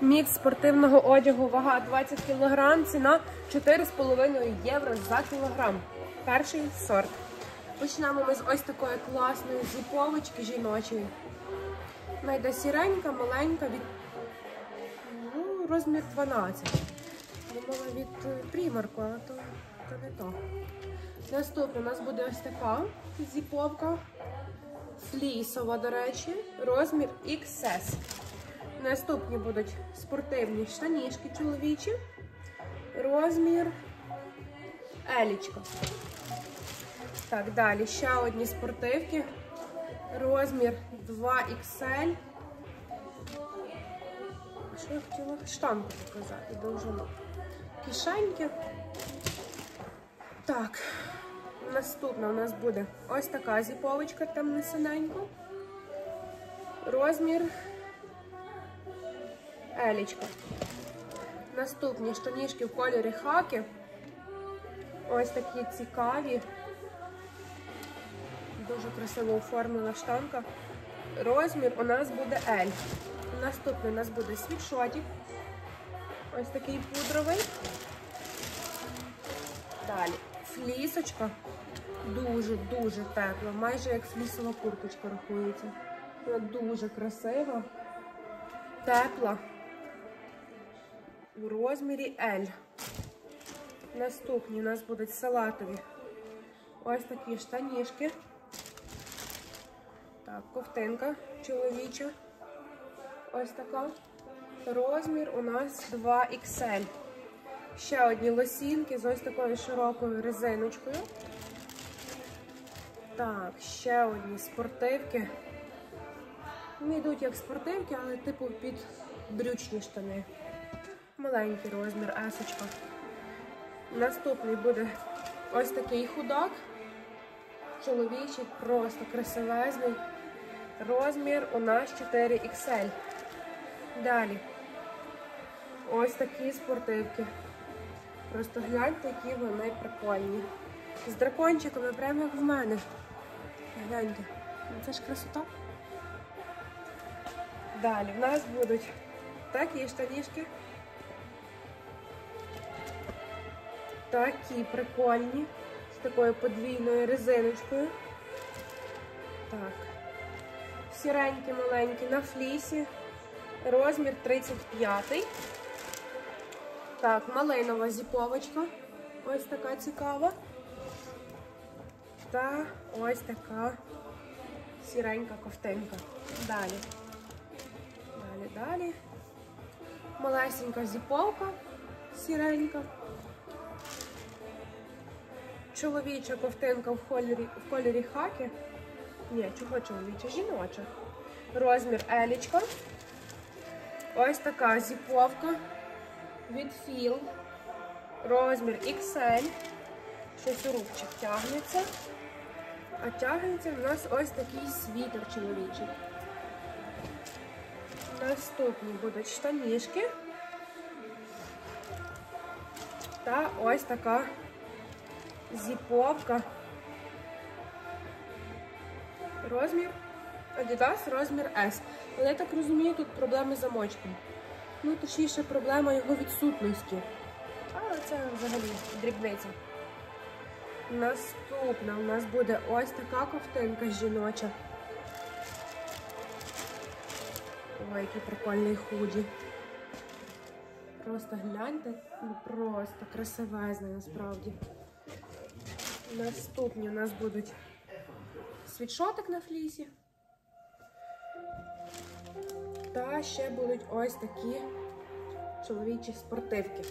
Мікс спортивного одягу, вага 20 кг, ціна 4,5 євро за кілограм. Перший сорт. Почнемо ми з ось такої класної зіповочки жіночої. Вона йде сіренька, маленька, від ну, розмір 12. Думала від е, примарку, але то, то не то. Наступна у нас буде ось така зіповка. Флісова, до речі, розмір XS. Наступні будуть спортивні штанішки чоловічі. Розмір Елічка. Так, далі ще одні спортивки. Розмір 2XL. Що я хотіла? Штангу показати, довжину. Кишеньки. Так, наступна у нас буде ось така зіповочка темно-синенька. Розмір Елічка. Наступні штанішки в кольорі хаки. Ось такі цікаві. Дуже красиво оформлена штанка. Розмір у нас буде L. Наступний у нас буде світшотик. Ось такий пудровий. Далі флісочка. Дуже-дуже тепла. Майже як флісова курточка рахується. Вона дуже красива. Тепла. У розмірі L. Наступні у нас будуть салатові. Ось такі штанішки. Так, ковтинка чоловіча. Ось така. Розмір у нас 2XL. Ще одні лосінки з ось такою широкою резиночкою. Так, ще одні спортивки. Вони йдуть як спортивки, але типу під брючні штани. Маленький розмір есочка. Наступний буде ось такий худак. Чоловічий, просто красивезний. Розмір у нас 4XL. Далі. Ось такі спортивки. Просто гляньте, які вони прикольні. З дракончиками, прямо як в мене. Гляньте. Ну, Це ж красота. Далі в нас будуть такі штанішки. Такі прикольні. З такою подвійною резиночкою. Так. Сіренькі маленькі на флісі. Розмір 35. Так, малинова зіповочка. Ось така цікава. Та ось така сіренька ковтинка. Далі. Далі, далі. Малесенька зіповка сіренька. Чоловіча ковтинка в кольорі, в кольорі хаки. Ні, чого чоловіча? Жіноча. Розмір елічка. Ось така зіповка від Філ. Розмір XL. Щось рубчик тягнеться. А тягнеться в нас ось такий світер чоловічий. Наступні будуть штанішки. Та ось така зіповка. Розмір Adidas, розмір S. Але я так розумію, тут проблеми з замочком. Ну, точніше, проблема його відсутності. Але це взагалі дрібниця. Наступна у нас буде ось така ковтинка жіноча. Ой, який прикольний худі. Просто гляньте, ну просто красивезний насправді. Наступні у нас будуть світшотик на флісі. Та ще будуть ось такі чоловічі спортивки.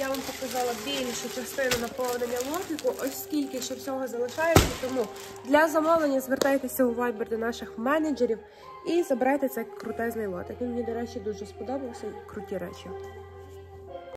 Я вам показала більшу частину наповнення лотику, скільки ще всього залишається. Тому для замовлення звертайтеся у Viber до наших менеджерів і забирайте цей крутезний лотик. Він мені, до речі, дуже сподобався. Круті речі.